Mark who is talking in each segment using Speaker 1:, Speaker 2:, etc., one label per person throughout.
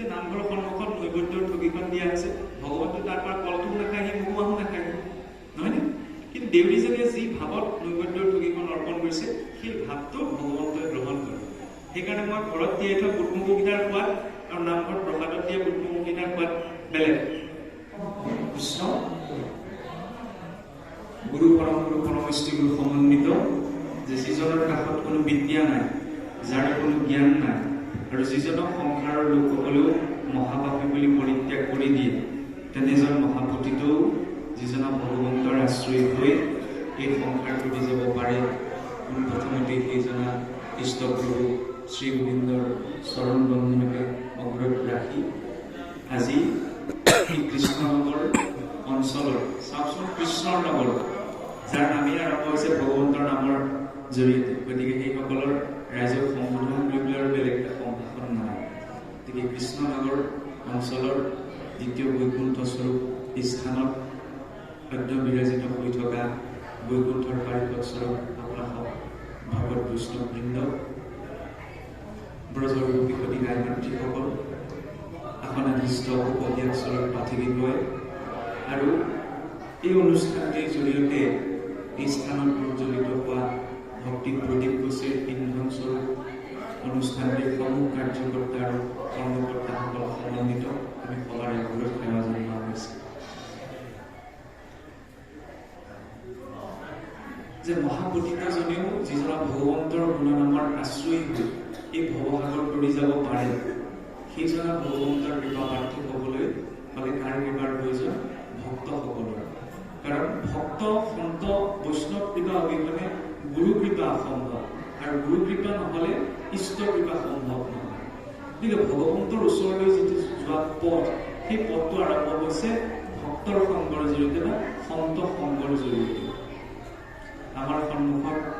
Speaker 1: যে নামঘৰৰ সন্মুখত নৈবদ্যৰ ঠগীখন দিয়া হৈছে ভগৱন্তই তাৰ পৰা কলটো নাখায় সি মগু মাহো নাখায়। নহয়নে? কিন্তু দেউৰীজনীয়ে যি ভাৱত নৈবদ্যৰ ঠগীখন অৰ্পণ কৰিছে সেই ভাৱটো ভগৱন্তই গ্ৰহণ কৰে। সেইকাৰণে মই ঘৰত তিয়াই থোৱা বুটমুখকেইটাৰ সোৱাদ আৰু নামঘৰত প্ৰসাদত দিয়া বুটমুখকেইটাৰ সোৱাদ বেলেগ। কৃষ্ণ। গুৰু পৰম গুৰু পৰমষ্টি গুৰু সমন্বিত যে যিজনৰ কাষত কোনো বিদ্যা নাই যাৰ কোনো জ্ঞান নাই। আৰু যিজনক সংসাৰৰ লোকসকলেও মহাপাপী বুলি পৰিত্যাগ কৰি দিয়ে তেনেজন মহাপতিটো যিজনক ভগৱন্তৰ আশ্ৰয় হৈ এই সংসাৰ কৰি যাব পাৰে। প্ৰথমতে সেইজনা ইষ্টপ্ৰভু শ্ৰী গোবিন্দৰ চৰণ বন্ধনকে অগ্ৰত ৰাখি আজি কৃষ্ণনগৰ অঞ্চলৰ চাওকচোন কৃষ্ণৰ নগৰ যাৰ নামেই আৰম্ভ হৈছে ভগৱন্তৰ নামৰ জৰিয়তে। গতিকে সেইসকলৰ ৰাইজক সম্বোধন কৰিবলৈ আৰু বেলেগ এটা গতিকে কৃষ্ণনগৰ অঞ্চলৰ দ্বিতীয় বৈকুণ্ঠ স্বৰূপ স্থানত সদ্য বিৰাজিত হৈ থকা বৈকুণ্ঠৰ পাৰিষদ স্বৰূপ আপোনাসক ভগৱত বৈষ্ণৱবৃন্দ ব্ৰজৰ গাই মাতৃসকল আসনাধীষ্ঠ উপন্যাসৰ পাঠিবিদ্বয় আৰু এই অনুষ্ঠানটিৰ জৰিয়তে এই স্থানত প্ৰজ্বলিত হোৱা ভক্তি প্ৰদীপ গোচীৰ ইন্ধনস্বৰূপ অনুষ্ঠানটিৰ সমূহ কাৰ্যকৰ্তা আৰু কৰ্মকৰ্তাসকল সমন্বিত আমি সবাৰে আগলৈ সেৱা জনোৱা হৈছে যে যিজনা ভগৱন্তৰ গুণনামৰ আশ্ৰয়ী এই ভৱসাগৰ কৰি যাব পাৰে। সেইজনা ভগৱন্তৰ কৃপা প্ৰাৰ্থী হ'বলৈ হ'লে কাৰ কৃপাৰ প্ৰয়োজন? ভক্তসকলৰ। কাৰণ ভক্ত সন্ত বৈষ্ণৱ কৃপা অবিহনে গুৰু কৃপা অসম্ভৱ আৰু গুৰু কৃপা নহ'লে ইষ্ট কৃপা সম্ভৱ নহয়। গতিকে ভগৱন্তৰ ওচৰলৈ যিটো যোৱা পথ সেই পথটো আৰম্ভ হৈছে ভক্তৰ সংগৰ জৰিয়তে বা সন্ত সংগৰ জৰিয়তে। আমাৰ সন্মুখত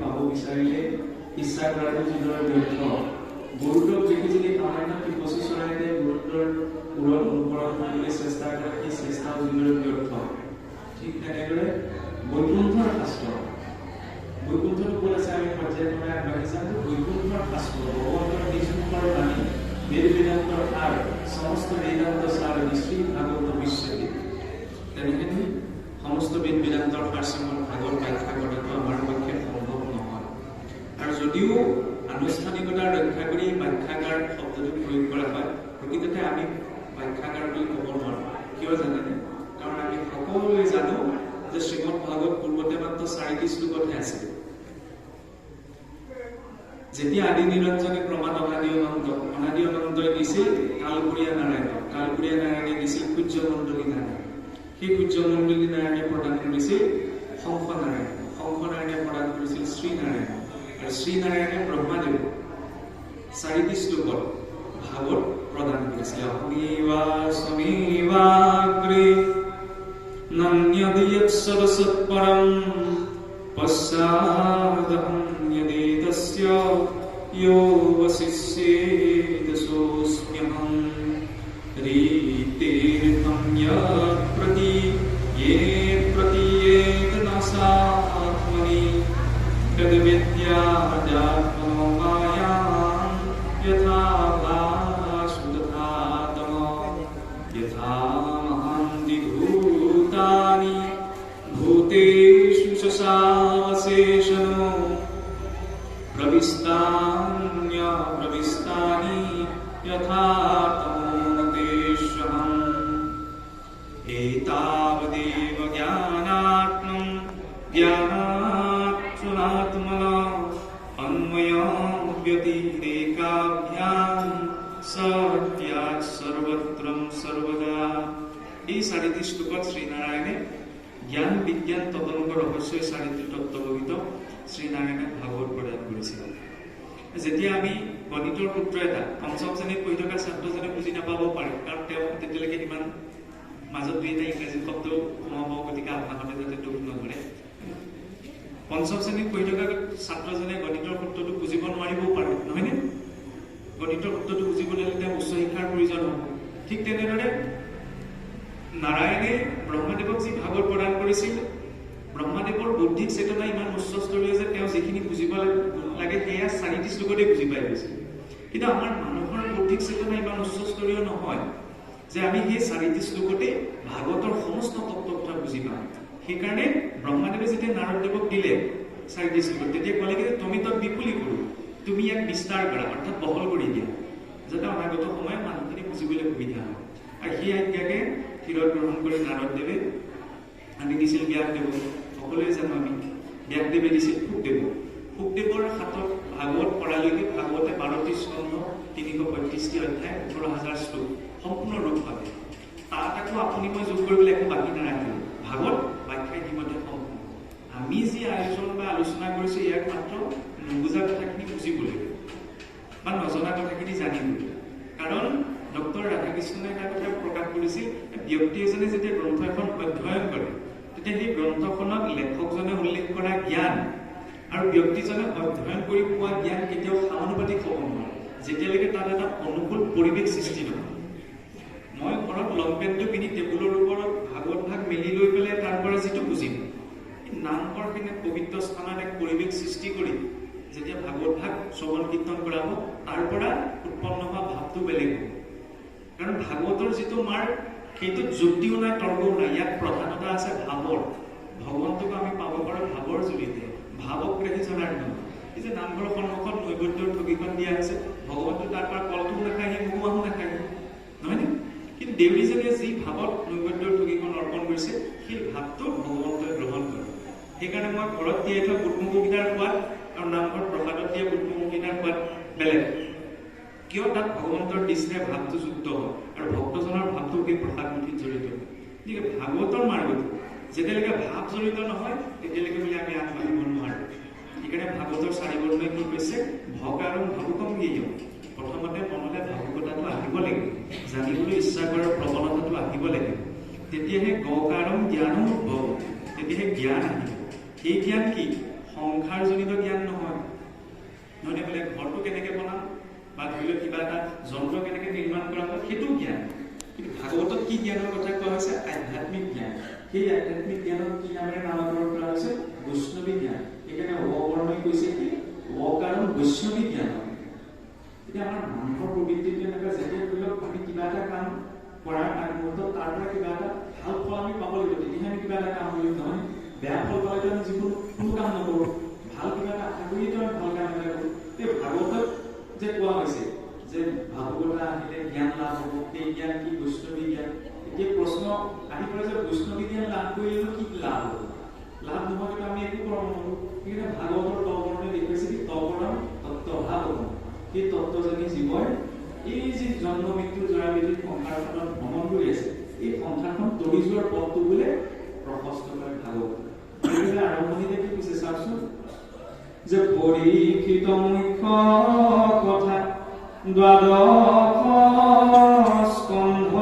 Speaker 1: পাব বিচাৰিলে ইচ্ছা কৰাটো যিদৰে ব্যৰ্থ গুৰুত্বক দেখি যদি এটাই গুৰুত্বৰ ওপৰত অনুসৰণ কৰিবলৈ চেষ্টা কৰে সেই চেষ্টাও যিদৰে ব্যৰ্থ ঠিক তেনেদৰে বৈকুণ্ঠৰ শাস্ত্ৰ বৈকুণ্ঠটো ক'ত আছে, আমি আগবাঢ়ি যাম বৈকুণ্ঠৰ শাস্ত্ৰ ভগৱন্তৰ নিযুক্তৰ বাণী বেদান্তৰ সাৰ সমস্ত বেদান্ত সাৰ শ্ৰী ভাগৱত বিশ্ববিদ তেনেকৈ সমস্ত বেদ বেদান্তৰ শ্ৰীমদ ভাগৱত ব্যাখ্যা কৰাটো আমাৰ পক্ষে সম্ভৱ নহয়। আৰু যদিও আনুষ্ঠানিকতা ৰক্ষা কৰি ব্যাখ্যাকাৰ শব্দটো প্ৰয়োগ কৰা হয়, প্ৰকৃততে আমি ব্যাখ্যাকাৰ বুলি ক'ব নোৱাৰোঁ। কিয় জানেনে? কাৰণ আমি সকলোৱে জানো যে শ্ৰীমদ ভাগৱত পূৰ্বতে মাত্ৰ চাৰিটি শ্লোকতহে আছিল যেতিয়া আদি নিৰঞ্জনে প্ৰমাণ অনাদি অনন্ত অনাদি অনন্তই দিছিল কালপুৰীয়া নাৰায়ণক কালপুৰীয়া নাৰায়ণে দিছিল সূৰ্যমণ্ডলী নাৰায়ণ। সেই সূৰ্যমণ্ডলী নাৰায়ণে প্ৰদান কৰিছিল শংখ নাৰায়ণ শংখ নাৰায়ণে প্ৰদান কৰিছিল শ্ৰীনাৰায়ণ। আৰু শ্ৰীনাৰায়ণে ব্ৰহ্মাদেৱ চাৰিটি শ্লোকত ভাগত প্ৰদান কৰিছিল। অগ্নিবা স্বমীবাগ্ৰে নন্যদিয়ৎ সৰস্বৎপৰম পশ্চাদহম यो वशिष्येदशोऽस्म्यहं रीतिर्थं यथा तमोनतेष्वहम् एतावदेव ज्ञानात्मं ज्ञानाक्षुणात्मना अन्वयो व्यतिरेकाभ्यां सत्यात् सर्वत्रं सर्वदा এই চাৰিটি শ্লোকত শ্ৰীনাৰায়ণে জ্ঞান বিজ্ঞান তদংগ ৰহস্য এই চাৰিটি তত্ত্ববহিত শ্ৰীনাৰায়ণে ভাগৱত প্ৰদান কৰিছিল যেতিয়া আমি গণিতৰ সূত্ৰ এটা পঞ্চম শ্ৰেণীত পঢ়ি থকা ছাত্ৰজনে বুজি নাপাব পাৰে কাৰণ তেওঁ তেতিয়ালৈকে ইমান মাজত দুই এটা ইংৰাজী শব্দ সোমাব গতিকে আপোনালোকে যাতে দুখ নধৰে। পঞ্চম শ্ৰেণীত পঢ়ি থকা ছাত্ৰজনে গণিতৰ সূত্ৰটো বুজিব নোৱাৰিবও পাৰে নহয়নে? গণিতৰ সূত্ৰটো বুজিবলৈ হ'লে তেওঁ উচ্চ শিক্ষাৰ প্ৰয়োজন হ'ব। ঠিক তেনেদৰে নাৰায়ণে ব্ৰহ্মাদেৱক যি ভাগৱত প্ৰদান কৰিছিল ব্ৰহ্মাদেৱৰ বৌদ্ধিক চেতনা ইমান উচ্চস্তৰীয় যে তেওঁ যিখিনি বুজিব লাগে সেয়া চাৰিটি শ্লোকতে বুজি পাই গৈছিল কিন্তু আমাৰ মানুহৰ বৌদ্ধিক চেতনা ইমান উচ্চস্তৰীয় নহয় যে আমি সেই চাৰিটি শ্লোকতে ভাগৱতৰ সমস্ত তত্ত্ব কথা বুজি পাম। সেইকাৰণে ব্ৰহ্মাদেৱে যেতিয়া নাৰদদেৱক দিলে চাৰিটি শ্লোকত, তেতিয়া ক'লে যে, তুমি তক বিপুলি কৰোঁ। তুমি ইয়াক বিস্তাৰ কৰা, অৰ্থাৎ বহল কৰি দিয়া, যাতে অনাগত সময়ত মানুহখিনি বুজিবলৈ সুবিধা হয়। আৰু সেই আজ্ঞাকে শিৰত গ্ৰহণ কৰি নাৰদদেৱে আনি দিছিল ব্যাসদেৱক সকলোৱে জানো আমি ব্যাসদেৱে দিছিল শুকদেৱক শুকদেৱৰ হাতত ভাগৱত কৰালৈকে ভাগৱতে বাৰটি স্কন্ধ তিনিশ পঁয়ত্ৰিছটি অধ্যায় ওঠৰ হাজাৰ শ্লোক সম্পূৰ্ণ ৰূপ পাবে তাত আকৌ আপুনি মই যোগ কৰিবলৈ একো বাকী নাৰাখিলোঁ ভাগৱত ব্যাখ্যা ইতিমধ্যে সম্পূৰ্ণ। আমি যি আয়োজন বা আলোচনা কৰিছোঁ ইয়াক মাত্ৰ নুবুজা কথাখিনি বুজিবলৈ বা নজনা কথাখিনি জানিবলৈ কাৰণ ডক্টৰ ৰাধাকৃষ্ণনে এটা কথা প্ৰকাশ কৰিছিল ব্যক্তি এজনে যেতিয়া গ্ৰন্থ এখন অধ্যয়ন কৰে তেতিয়া সেই গ্ৰন্থখনত লেখকজনে উল্লেখ কৰা জ্ঞান আৰু ব্যক্তিজনে অধ্যয়ন কৰি পোৱা জ্ঞান কেতিয়াও সমানুপাতিক হ'ব নোৱাৰে যেতিয়ালৈকে তাত এটা অনুকূল পৰিৱেশ সৃষ্টি নহয়। মই ঘৰত লং পেণ্টটো পিন্ধি টেবুলৰ ওপৰত ভাগৱত ভাগ মেলি লৈ পেলাই তাৰ পৰা যিটো বুজিম নামঘৰখিনি পবিত্ৰ স্থানত এক পৰিৱেশ সৃষ্টি কৰি যেতিয়া ভাগৱত ভাগ শ্ৰৱণ কীৰ্তন কৰা হ'ব তাৰ পৰা উৎপন্ন হোৱা ভাৱটো বেলেগ হ'ব। কাৰণ ভাগৱতৰ যিটো মাৰ সেইটোত যুক্তিও নাই তৰ্কও নাই ইয়াত প্ৰধানতা আছে ভাৱৰ। ভগৱন্তক আমি পাব পাৰোঁ ভাৱৰ জৰিয়তে। ভাৱক ৰাখি জনাৰ্দন এই যে নামঘৰৰ সন্মুখত নৈবদ্যৰ ঠগীখন দিয়া হৈছে ভগৱন্তে তাৰ পৰা কলটোও নাখায় মহুমাহো নাখায়। নহয়নে? কিন্তু দেউৰীজনীয়ে যি ভাৱত নৈবদ্যৰ ঠগীখন অৰ্পণ কৰিছে সেই ভাৱটো ভগৱন্তই গ্ৰহণ কৰে। সেইকাৰণে মই ঘৰত তিয়াই থোৱা বুটমুখগীটাৰ সোৱাদ আৰু নামঘৰত প্ৰসাদত দিয়া বুটমুখগীটাৰ সোৱাদ বেলেগ। কিয় তাত ভগৱন্তৰ দৃষ্টিৰে ভাৱটো যুক্ত হয় আৰু ভক্তজনৰ ভাৱটো সেই প্ৰসাদ মুঠিত জড়িত গতিকে ভাগৱতৰ মাৰ্গটো যেতিয়ালৈকে ভাৱ জড়িত নহয় তেতিয়ালৈকে বোলে আমি আগবাঢ়িব নোৱাৰোঁ সেইকাৰণে ভাগৱতৰ চাৰি বৰ্ণই কি কৈছে? ভগ আৰু ভাবুকম গেয় প্ৰথমতে মনলৈ ভাবুকতাটো আহিব লাগিব জানিবলৈ ইচ্ছা কৰাৰ প্ৰৱণতাটো আহিব লাগিব তেতিয়াহে গকাৰম জ্ঞানো উদ্ভৱ। তেতিয়াহে জ্ঞান আহিব। সেই জ্ঞান কি? সংসাৰজনিত জ্ঞান নহয়। নহয়নে বোলে ঘৰটো কেনেকৈ বনাম? বা ধৰি লওক কিবা এটা যন্ত্ৰ কেনেকৈ নিৰ্মাণ কৰা হয় সেইটো জ্ঞান। কিন্তু ভাগৱতত কি জ্ঞানৰ কথা কোৱা হৈছে আধ্যাত্মিক জ্ঞান সেই আধ্যাত্মিক জ্ঞানক কি নামেৰে নামাকৰণ কৰা হৈছে বৈষ্ণৱী জ্ঞান সেইকাৰণে অবৰ্ণই কৈছে কি অকাৰণ বৈষ্ণৱী জ্ঞান এতিয়া আমাৰ মানুহৰ প্ৰবৃত্তিটো এনেকুৱা যেতিয়া ধৰি লওক আমি কিবা এটা কাম কৰাৰ আগমুহূৰ্তত তাৰ পৰা কিবা এটা ভাল ফল আমি পাব লাগিব তেতিয়াহে আমি কিবা এটা কাম কৰিম নহয় বেয়া ফল পালেতো আমি যিকোনো কোনো কাম নকৰোঁ ভাল কিবা এটা আশা কৰিয়েতো আমি ভাল কাম এটা কৰোঁ এই ভাগৱতত যে কোৱা হৈছে যে ভাগৱত আহিলে জ্ঞান লাভ হ'ব সেই জ্ঞান কি বৈষ্ণৱী জ্ঞান? এতিয়া প্ৰশ্ন আহি পৰে যে বৈষ্ণৱী জ্ঞান লাভ কৰিলেনো কি লাভ হ'ব? লাভ নোহোৱাকৈ আমি একো কৰিব নোৱাৰোঁ সেইকাৰণে ভাগৱতৰ তপৰণে দেখুৱাইছে কি তপৰণ তত্ত্বভাৱ সেই তত্ত্বজনী জীৱই এই যি জন্ম মৃত্যু জৰা বিধি সংসাৰখনত ভ্ৰমণ কৰি আছে এই সংসাৰখন তৰি যোৱাৰ পথটো বোলে প্ৰশস্ত কৰে ভাগৱত। আৰম্ভণিতে কি কৈছে চাওকচোন? যে পৰীক্ষিত মুখ্য কথা দ্বাদশ স্কন্ধ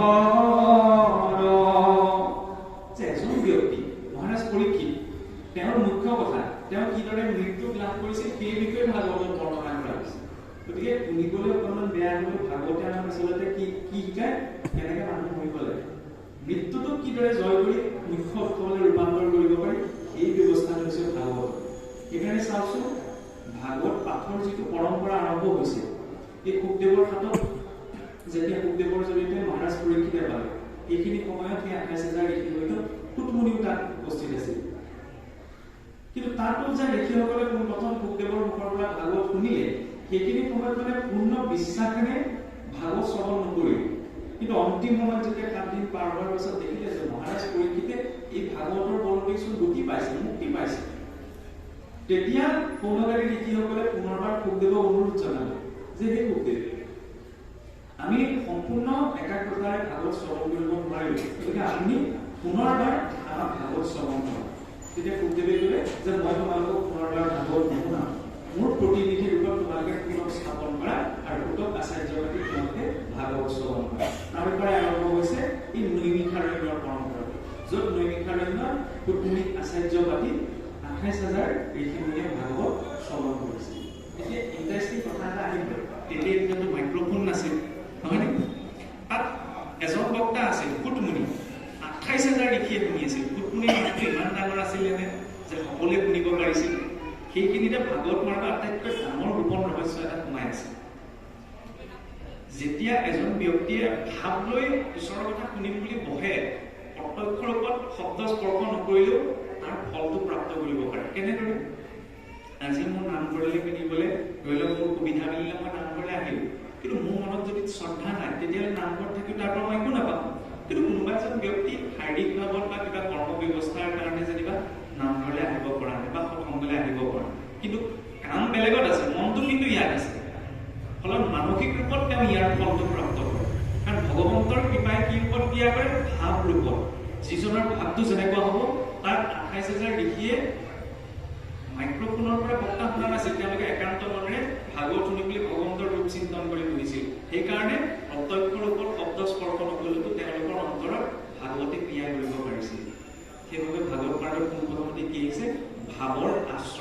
Speaker 1: যে এজন ভাগৱতে আমাক আচলতে কি কি শিকায় কেনেকে মানুহ মৰিব লাগে মৃত্যুটোক কিদৰে জয় কৰি মুখ্য ৰূপান্তৰ কৰিব পাৰি এই ব্যৱস্থাটো হৈছে ভাগৱত সেইকাৰণে চাওকচোন ভাগৱত পাঠৰ যিটো পৰম্পৰা আৰম্ভ হৈছে এই শুকদেৱৰ হাতত যেতিয়া শুকদেৱৰ জৰিয়তে মহাৰাজ পৰীক্ষিতে পালে এইখিনি সময়ত সেই আঠাইছ হাজাৰ ঋষি হয়তো সুতমুনিও তাত উপস্থিত আছিল।
Speaker 2: কিন্তু তাতো যে ঋষিসকলে পোনপ্ৰথম ভোগদেৱৰ মুখৰ পৰা ভাগৱত শুনিলে সেইখিনি সময়ত মানে পূৰ্ণ বিশ্বাসেৰে ভাগৱত শ্ৰৱণ নকৰিল। কিন্তু অন্তিম সময়ত যেতিয়া সাত দিন পাৰ হোৱাৰ পিছত দেখিলে যে মহাৰাজ পৰীক্ষিতে এই ভাগৱতৰ বলদেচোন গতি পাইছে মুক্তি পাইছে। তেতিয়া সৌনকাৰী ঋষিসকলে পুনৰবাৰ ভোগদেৱক অনুৰোধ জনালে। যে সেই ভোগদেৱ আমি সম্পূৰ্ণ একাগ্ৰতাৰে ভাগৱত শ্ৰৱণ কৰিব নোৱাৰিলো। গতিকে আপুনি পুনৰবাৰ আমাক ভাগৱত শ্ৰৱণ কৰক। তেতিয়া সুখদেৱে ক'লে যে মই তোমালোকক পুনৰবাৰ ভাগৱত নুশুনাম মোৰ প্ৰতিনিধি ৰূপত তোমালোকে পুনক স্থাপন কৰা আৰু পুতক আচাৰ্য পাতি তোমালোকে ভাগৱত শ্ৰৱণ কৰা। তাৰ পৰাই আৰম্ভ হৈছে এই নৈমিষাৰণ্যৰ পৰম্পৰা। য'ত নৈমিষাৰণ্য আচাৰ্য পাতি আঠাইছ হাজাৰ ঋষিমুনিয়ে ভাগৱত শ্ৰৱণ কৰিছিল এতিয়া ইণ্টাৰেষ্টিং কথা এটা আহিব
Speaker 1: তেতিয়া এতিয়াতো মাইক্ৰফোন নাছিল নহয় নে তাত এজন বক্তা আছিল কুটমুনি আঠাইছ হাজাৰ ঋষিয়ে শুনি আছিল কুটমুনিৰ মাতটো ইমান ডাঙৰ আছিলেনে যে সকলোৱে শুনিব পাৰিছিল সেইখিনিতে ভাগৱত মাৰ্গৰ আটাইতকৈ ডাঙৰ গোপন ৰহস্য এটা সোমাই আছে যেতিয়া এজন ব্যক্তিয়ে ভাৱ লৈ ঈশ্বৰৰ কথা শুনিম বুলি বহে প্ৰত্যক্ষ ৰূপত শব্দ স্পৰ্শ নকৰিলেও তাৰ ফলটো প্ৰাপ্ত কৰিব পাৰে কেনেদৰে আজি মোৰ নামঘৰলৈ পিন্ধিবলৈ ধৰি লওক মোৰ সুবিধা মিলিলে মই নামঘৰলৈ আহিলো। কিন্তু মোৰ মনত যদি শ্ৰদ্ধা নাই তেতিয়াহ'লে নামঘৰত থাকি তাৰ পৰা মই একো নাপাম। কিন্তু কোনোবা এজন ব্যক্তি শাৰীৰিক ভাৱত বা কিবা কৰ্ম ব্যৱস্থাৰ কাৰণে যেনিবা নামঘৰলৈ আহিব পৰা নাই বা সৎসংগলৈ আহিব পৰা। কিন্তু কাম বেলেগত আছে মনটো কিন্তু ইয়াত আছে। ফলত মানসিক ৰূপত তেওঁ ইয়াৰ ফলটো প্ৰাপ্ত কৰে। কাৰণ ভগৱন্তৰ কৃপাই কি ৰূপত ক্ৰিয়া কৰে? ভাৱ ৰূপত। যিজনৰ ভাৱটো যেনেকুৱা হ'ব তাক আঠাইছ হাজাৰ ঋষিয়ে মাইক্ৰফোনৰ পৰা বক্তা শুনা নাছিল তেওঁলোকে একান্ত মনেৰে ভাগৱত শুনি বুলি ভগৱন্তৰ ৰূপ চিন্তন কৰি শুনিছিল। সেইকাৰণে প্ৰত্যক্ষৰ ওপৰত শব্দ স্পৰ্শ নকৰিলেতো তেওঁলোকৰ অন্তৰত ভাগৱতে ক্ৰিয়া কৰিব পাৰিছিল। সেইবাবে ভাগৱত পাৰ্টৰ পোনপ্ৰথমতে কি আহিছে? ভাৱৰ আশ্ৰয়।